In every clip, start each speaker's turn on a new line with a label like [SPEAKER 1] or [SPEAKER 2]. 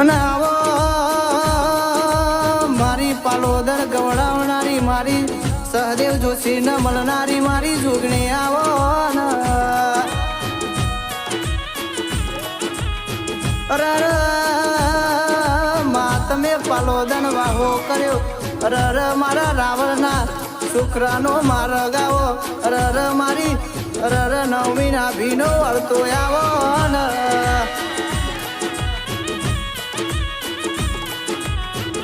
[SPEAKER 1] અને આવો મારી પાલોદર ગવડાવનારી, મારી સહદેવ જોશી ન મળનારી, મારી જોગણી આવો રર મા, તમે પાલોદન વાહો કર્યો. રર મારા રાવણના શુક્રનો માર ગાવો. અરે મારી રર નવમીના ભીનો અડતો આવો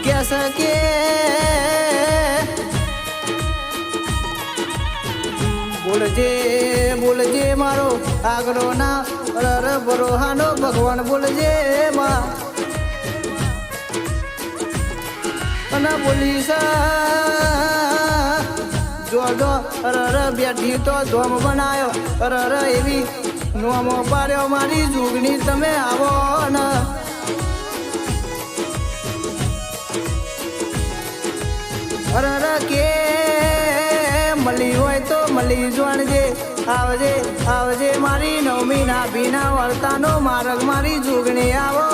[SPEAKER 1] ને. કેસ કે બોલજે બોલજે મારો આગરો ના રર બરોહાનો ભગવાન બોલજે માં અને બોલીશ જો જો રર બેઠી તો ધોમ બનાયો રર એવી નોમો પાડ્યો મારી જુગની તમે આવો ને. અરર કે, મળી હોય તો મળી જોણજે, આવજે આવજે મારી નવમી ના ભીના વર્તાનો માર્ગ મારી જોગણી આવો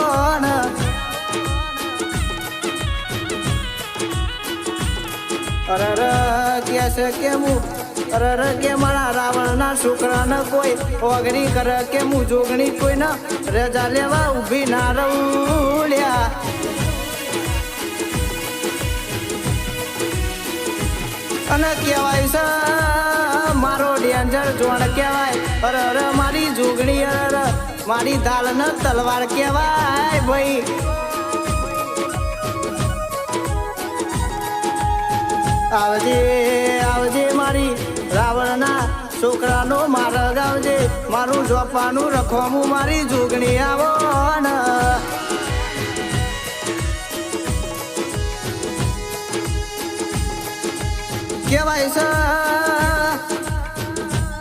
[SPEAKER 1] અરર કે છે કે હું અરર કે મારા રાવણના છોકરાને કોઈ, ઓગણી કરે કે હું જોગણી કોઈ ના રજા લેવા ઊભી ના રહું અને કહેવાય છે, મારો ડેન્જર જોણ કહેવાય. અરે અરે, મારી જોગણી, અરે મારી દાલ ન તલવાર કહેવાય ભાઈ. આવજે આવજે મારી રાવણના છોકરાનો માર્ગ, આવજે. મારું જોપાનું રખવાનું મારી જોગણી આવો ને કહેવાય છે.